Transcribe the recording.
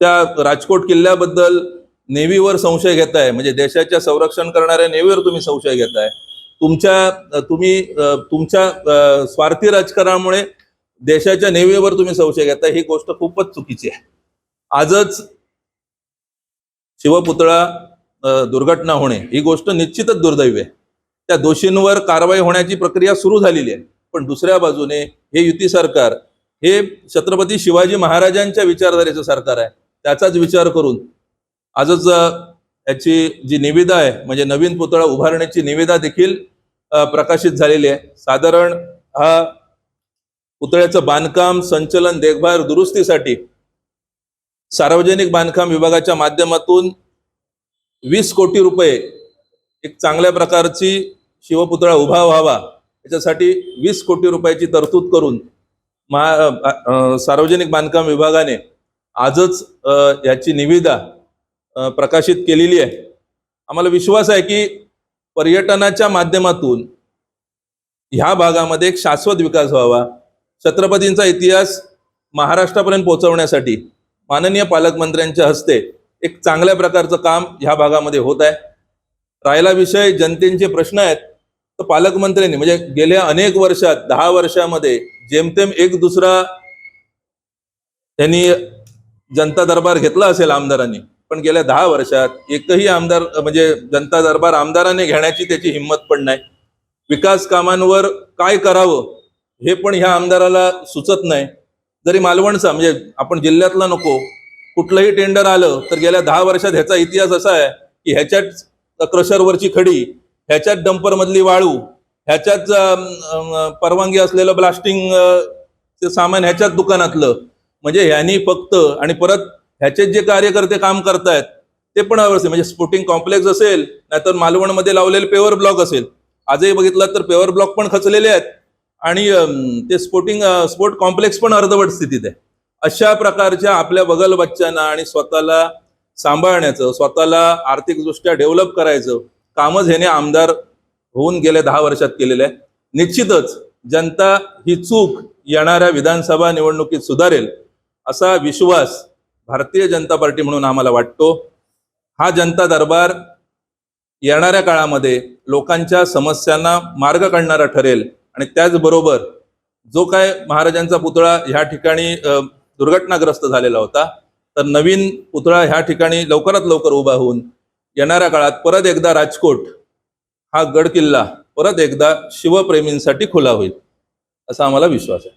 त्या राजकोट किल्ल्याबद्दल नेव्हीवर संशय घेताय म्हणजे देशाच्या संरक्षण करणाऱ्या नेव्हीवर तुम्ही संशय घेताय. तुमच्या तुम्ही तुमच्या स्वार्थी राजकारणामुळे देशाच्या नेव्हीवर तुम्ही संशय घेताय ही गोष्ट खूपच चुकीची आहे. आजच शिवपुतळा दुर्घटना होणे ही गोष्ट निश्चितच दुर्दैवी आहे. त्या दोषींवर कारवाई होण्याची प्रक्रिया सुरू झालेली आहे. पण दुसऱ्या बाजूने हे युती सरकार हे छत्रपती शिवाजी महाराजांच्या विचारधारेचं सरकार आहे. त्याचाच विचार करून आजच याची जी निविदा आहे म्हणजे नवीन पुतळा उभारण्याची निविदा देखील प्रकाशित झालेली आहे. साधारण हा पुतळ्याचं बांधकाम संचलन देखभाल दुरुस्तीसाठी सार्वजनिक बांधकाम विभागाच्या माध्यमातून वीस कोटी रुपये एक चांगल्या प्रकारची शिवपुतळा उभा व्हावा याच्यासाठी वीस कोटी रुपयाची तरतूद करून महा सार्वजनिक बांधकाम विभागाने आजच याची निविदा प्रकाशित केलेली आहे. आम्हाला विश्वास आहे की पर्यटनाच्या माध्यमातून ह्या भागामध्ये एक शाश्वत विकास व्हावा. छत्रपतींचा इतिहास महाराष्ट्रापर्यंत पोहोचवण्यासाठी माननीय पालकमंत्र्यांच्या हस्ते एक चांगल्या प्रकारचं काम ह्या भागामध्ये होत आहे. राहिला विषय जनतेचे प्रश्न आहेत तर पालकमंत्र्यांनी म्हणजे गेल्या अनेक वर्षात दहा वर्षामध्ये जेमतेम एक दुसरा त्यांनी जनता दरबार घेतला असेल आमदारांनी पण गेल्या दहा वर्षात एकही आमदार म्हणजे जनता दरबार आमदाराने घेण्याची त्याची हिंमत पण नाही. विकास कामांवर काय करावं हे पण ह्या आमदाराला सुचत नाही. जरी मालवणचा म्हणजे आपण जिल्ह्यातला नको कुठलंही टेंडर आलं तर गेल्या दहा वर्षात ह्याचा इतिहास असा आहे की ह्याच्यात क्रशरवरची खडी ह्याच्यात डंपर मधली वाळू ह्याच्यात परवानगी असलेलं ब्लास्टिंग सामान ह्याच्याच दुकानातलं म्हणजे ह्यांनी फक्त आणि परत ह्याचे जे कार्यकर्ते काम करतायत ते पण अवस्थित म्हणजे स्पोर्टिंग कॉम्प्लेक्स असेल नाहीतर मालवणमध्ये लावलेले पेवर ब्लॉक असेल. आजही बघितलं तर पेवर ब्लॉक पण खचलेले आहेत. आणि ते स्पोर्टिंग स्पोर्ट कॉम्प्लेक्स पण अर्धवट स्थितीत आहे. अशा प्रकारच्या आपल्या बगल बच्चांना आणि स्वतःला सांभाळण्याचं स्वतःला आर्थिकदृष्ट्या डेव्हलप करायचं कामच ह्याने आमदार होऊन गेल्या दहा वर्षात केलेलं आहे निश्चितच जनता ही चूक येणाऱ्या विधानसभा निवडणुकीत सुधारेल. असा विश्वास भारतीय जनता पार्टी म्हणून आम्हाला वाटतो. हा जनता दरबार येणाऱ्या काळामध्ये लोकांच्या समस्यांना मार्ग काढणारा ठरेल आणि त्याचबरोबर जो काय महाराजांचा पुतळा ह्या ठिकाणी दुर्घटनाग्रस्त झालेला होता तर नवीन पुतळा ह्या ठिकाणी लवकरात लवकर उभा होऊन येणाऱ्या काळात परत एकदा राजकोट हा गड किल्ला परत एकदा शिवप्रेमींसाठी खुला होईल असा आम्हाला विश्वास आहे.